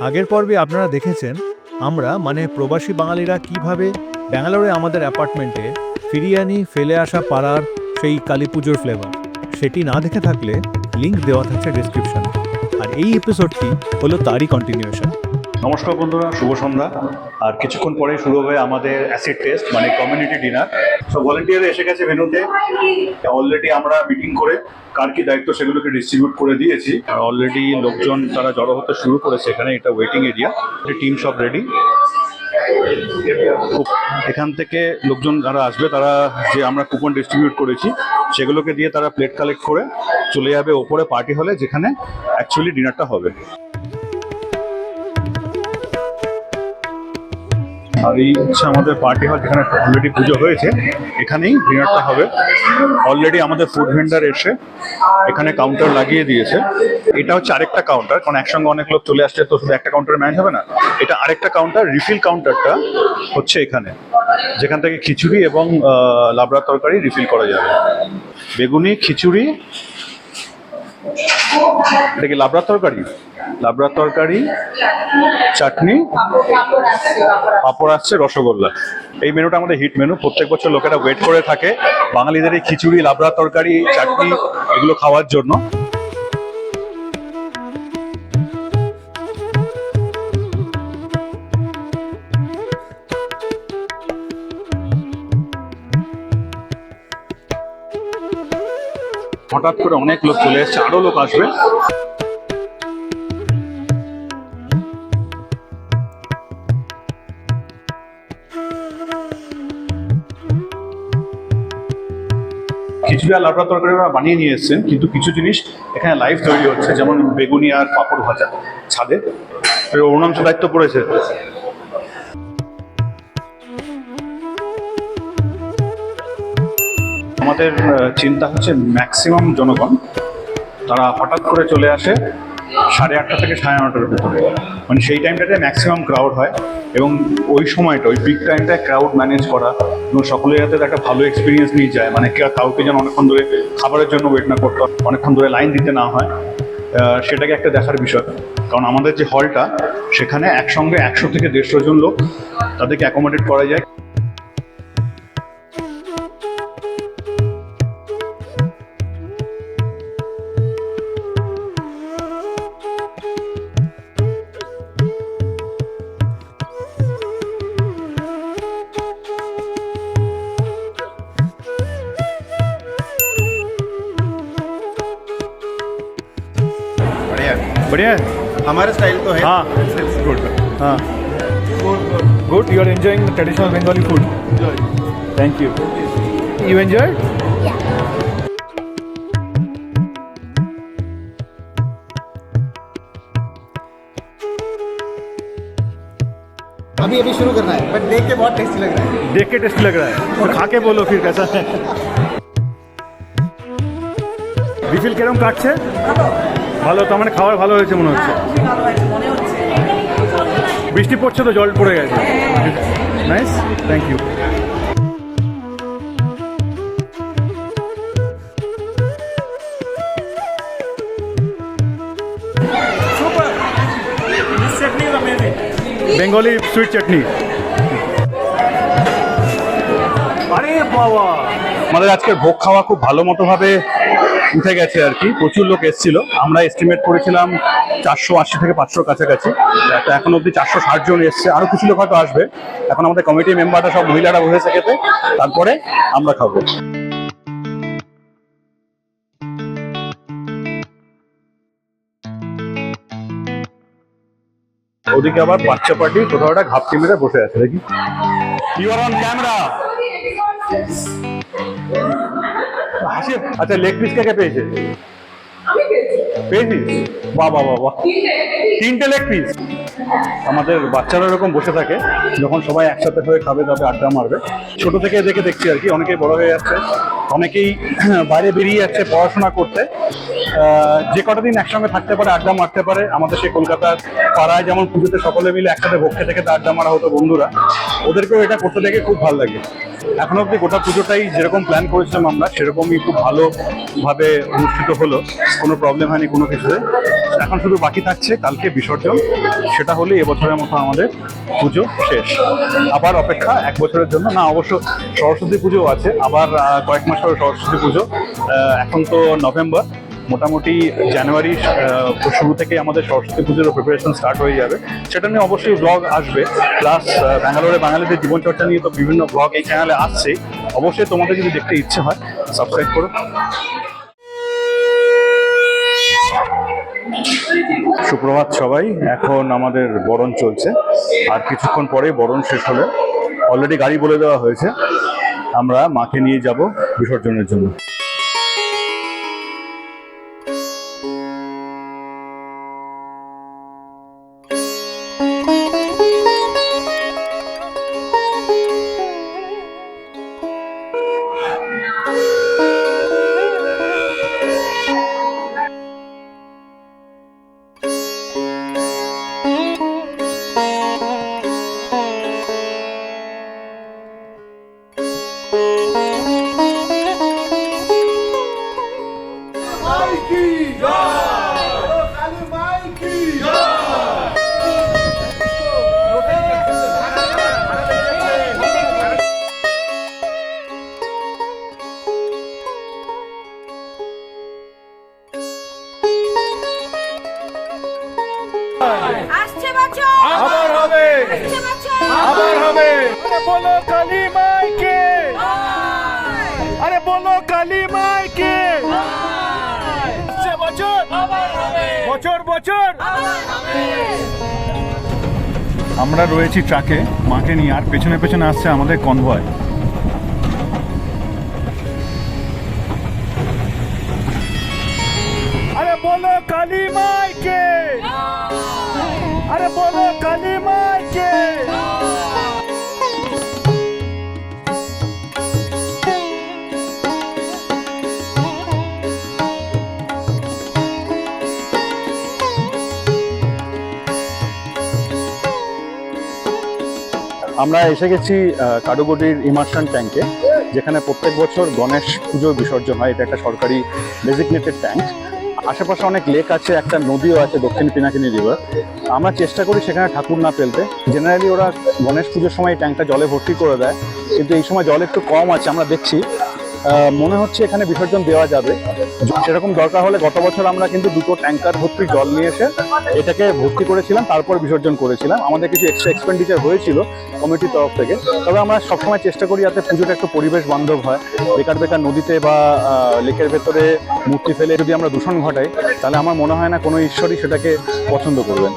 আগের পর্বে আপনারা দেখেছেন আমরা মানে প্রবাসী বাঙালিরা কীভাবে ব্যাঙ্গালোরে আমাদের অ্যাপার্টমেন্টে ফিরিয়ে আনি ফেলে আসা পাড়ার সেই কালী পুজোর ফ্লেভার সেটি না দেখে থাকলে লিঙ্ক দেওয়া থাকছে ডিসক্রিপশানে আর এই এপিসোডটি হলো তারই কন্টিনিউশন নমস্কার বন্ধুরা, শুভ সন্ধ্যা। আর কিছুক্ষণ পরে শুরু হবে আমাদের অ্যাসিড টেস্ট মানে কমিউনিটি ডিনার সব ভলেন্টিয়ার এসে গেছে ভেনুতে অলরেডি আমরা মিটিং করে কার কি দায়িত্ব সেগুলোকে ডিস্ট্রিবিউট করে দিয়েছি। আর অলরেডি লোকজন তারা জড়ো হতে শুরু করেছে এখানে, এটা ওয়েটিং এরিয়া টিম সব রেডি এখান থেকে লোকজন যারা আসবে, তারা যে আমরা কুপন ডিস্ট্রিবিউট করেছি, সেগুলোকে দিয়ে তারা প্লেট কালেক্ট করে চলে যাবে ওপরে পার্টি হলে যেখানে অ্যাকচুয়ালি ডিনারটা হবে। আর এই হচ্ছে আমাদের পার্টি হল, যেখানে অলরেডি পুজো হয়েছে, এখানেই ডিনারটা হবে। অলরেডি আমাদের ফুড ভেন্ডার এসে এখানে কাউন্টার লাগিয়ে দিয়েছে। এটা হচ্ছে আরেকটা কাউন্টার কারণ একসঙ্গে অনেক লোক চলে আসছে, তো শুধু একটা কাউন্টার ম্যানেজ হবে না। এটা আরেকটা কাউন্টার রিফিল কাউন্টারটা হচ্ছে এখানে, যেখান থেকে খিচুড়ি এবং লাবড়া তরকারি রিফিল করা যাবে। বেগুনি, খিচুড়ি, এটা কি লাবড়া তরকারি? লাবড়া তরকারি, চাটনি, পাপড় আসছে, রসগোল্লা। এই মেনুটা আমাদের হিট মেনু প্রত্যেক বছর লোকেরা ওয়েট করে থাকে বাঙালিদের এই খিচুড়ি লাবড়া তরকারি, চাটনি এগুলো খাওয়ার জন্য। হঠাৎ করে অনেক লোক চলে এসছে, আরও লোক আসবে। খিচুড়ি আর লাবড়া তরকারি ওরা বানিয়ে নিয়ে এসছেন, কিন্তু কিছু জিনিস এখানে লাইভ তৈরি হচ্ছে, যেমন বেগুনি আর পাঁপড় ভাজা ছাদে। অরুণাংশ দায়িত্ব পড়েছে। আমাদের চিন্তা হচ্ছে ম্যাক্সিমাম জনগণ, তারা হঠাৎ করে চলে আসে সাড়ে আটটা থেকে সাড়ে নটার ভিতরে। মানে সেই টাইমটাতে ম্যাক্সিমাম ক্রাউড হয় এবং ওই সময়টা, ওই পিক টাইমটায় ক্রাউড ম্যানেজ করা এবং সকলের যাতে একটা ভালো এক্সপিরিয়েন্স নিয়ে যায়। মানে কাউকে যেন অনেকক্ষণ ধরে খাবারের জন্য ওয়েট না করতে হয়, অনেকক্ষণ ধরে লাইন দিতে না হয় সেটাকে একটা দেখার বিষয়। কারণ আমাদের যে হলটা সেখানে একসঙ্গে একশো থেকে দেড়শো জন লোক, তাদেরকে অ্যাকোমোডেট করা যায়। बढ़िया है। हमारे स्टाइल तो है। हाँ। गुड हाँ। Good you are enjoying traditional Bengali food thank you you enjoy अभी अभी शुरू करना है बट देख के बहुत टेस्टी लग रहा है। देख के टेस्टी लग रहा है। और खा के बोलो फिर कैसा है। रिफिल कह रहा हूँ काट से। हाँ तो। ভালো, তার মানে খাবার ভালো হয়েছে মনে হচ্ছে। বৃষ্টি পড়ছে তো, জল পড়ে গেছে। Nice thank you Bengali sweet chutney আরে বাবা। আমাদের আজকের ভোগ খাওয়া খুব ভালো মতো ভাবে উঠে গেছে আর কি। প্রচুর লোক এসেছিল। আমরা এস্টিমেট করেছিলাম চারশো আশি থেকে পাঁচশোর কাছাকাছি। তো এখন অব্দি চারশো ষাট জন এসছে। আরও কিছু লোক হয়তো আসবে। এখন আমাদের কমিটি মেম্বাররা সব মহিলারা বসেছে খেতে তারপরে আমরা খাব। ওদিকে আবার বাচ্চা পার্টি, কোথাও একটা ঘাপটি মেরে বসে আছে। দেখি। ইউ আর অন ক্যামেরা হাসি? আচ্ছা লেগ পিস কে কে পেয়েছে? পেয়েছিস? বাহ বাহ বাহ তিনটে লেগ পিস আমাদের বাচ্চারা এরকম বসে থাকে যখন সবাই একসাথে হয়ে খাবে তবে আড্ডা মারবে। ছোট থেকে দেখে দেখছি আর কি অনেকেই বড় হয়ে যাচ্ছে। অনেকেই বাইরে বেরিয়ে যাচ্ছে পড়াশোনা করতে। যে কটা দিন একসঙ্গে থাকতে পারে, আড্ডা মারতে পারে, আমাদের সেই কলকাতার পাড়ায় যেমন পুজোতে সকলে মিলে একসাথে খেতে খেতে আড্ডা মারা হতো বন্ধুরা, ওদেরকেও এটা করতে দেখে খুব ভালো লাগে। এখন অব্দি গোটা পুজোটাই যেরকম প্ল্যান করেছিলাম আমরা, সেরকমই খুব ভালোভাবে অনুষ্ঠিত হলো, কোনো প্রবলেম হয়নি কোনো কিছুতে। এখন শুধু বাকি থাকছে কালকে বিসর্জন। সেটা হলে এবছরের মতো আমাদের পুজো শেষ। আবার অপেক্ষা এক বছরের জন্য। না, অবশ্য সরস্বতী পুজো আছে। আবার কয়েক মাস পরে সরস্বতী পুজো। এখন তো নভেম্বর। মোটামুটি জানুয়ারি শুরু থেকে আমাদের সরস্বতী পুজোর প্রিপারেশন স্টার্ট হয়ে যাবে। সেটা নিয়ে অবশ্যই ব্লগ আসবে। প্লাস ব্যাঙ্গালোরে বাঙালিদের জীবনচর্চা নিয়ে তো বিভিন্ন ব্লগ এই চ্যানেলে আসছে অবশ্যই তোমাদের যদি দেখতে ইচ্ছে হয় সাবস্ক্রাইব করো। সুপ্রভাত সবাই। এখন আমাদের বরণ চলছে। আর কিছুক্ষণ পরে বরণ শেষ হলে। অলরেডি গাড়ি বলে দেওয়া হয়েছে। আমরা মাকে নিয়ে যাব বিসর্জনের জন্য। আসছে বছর। আবার হবে। আসছে বছর। আবার হবে। আরে বলো কালী মাইকে। আরে বলো কালী মাইকে। সে বছর। বছর বছর। আমরা রয়েছি ট্রাকে। মাকে নিয়ে আর পেছনে পেছনে আসছে আমাদের কনভয়। আরে বলো কালী মাইকে আমরা এসে গেছি আহ, কাডুগুটির ইমার্শন ট্যাঙ্কে যেখানে প্রত্যেক বছর গণেশ পুজোর বিসর্জন হয়। এটা একটা সরকারি ডেজিগনেটেড ট্যাঙ্ক আশেপাশে অনেক লেক আছে একটা নদীও আছে দক্ষিণ পিনাকিনি রিভার আমরা চেষ্টা করি সেখানে ঠাকুর না ফেলতে। জেনারেলি ওরা গণেশ পুজোর সময় ট্যাঙ্কটা জলে ভর্তি করে দেয়। কিন্তু এই সময় জল একটু কম আছে আমরা দেখছি। মনে হচ্ছে এখানে বিসর্জন দেওয়া যাবে। সেরকম দরকার হলে গত বছর আমরা কিন্তু দুটো ট্যাঙ্কার ভর্তি জল নিয়ে এসে এটাকে ভর্তি করেছিলাম, তারপর বিসর্জন করেছিলাম। আমাদের কিছু এক্সট্রা এক্সপেন্ডিচার হয়েছিল কমিটির তরফ থেকে। তবে আমরা সবসময় চেষ্টা করি যাতে পুজোটা একটু পরিবেশ বান্ধব হয়। বেকার বেকার নদীতে বা লেকের ভেতরে মূর্তি ফেলে যদি আমরা দূষণ ঘটাই, তাহলে আমার মনে হয় না কোনো ঈশ্বরই সেটাকে পছন্দ করবেন।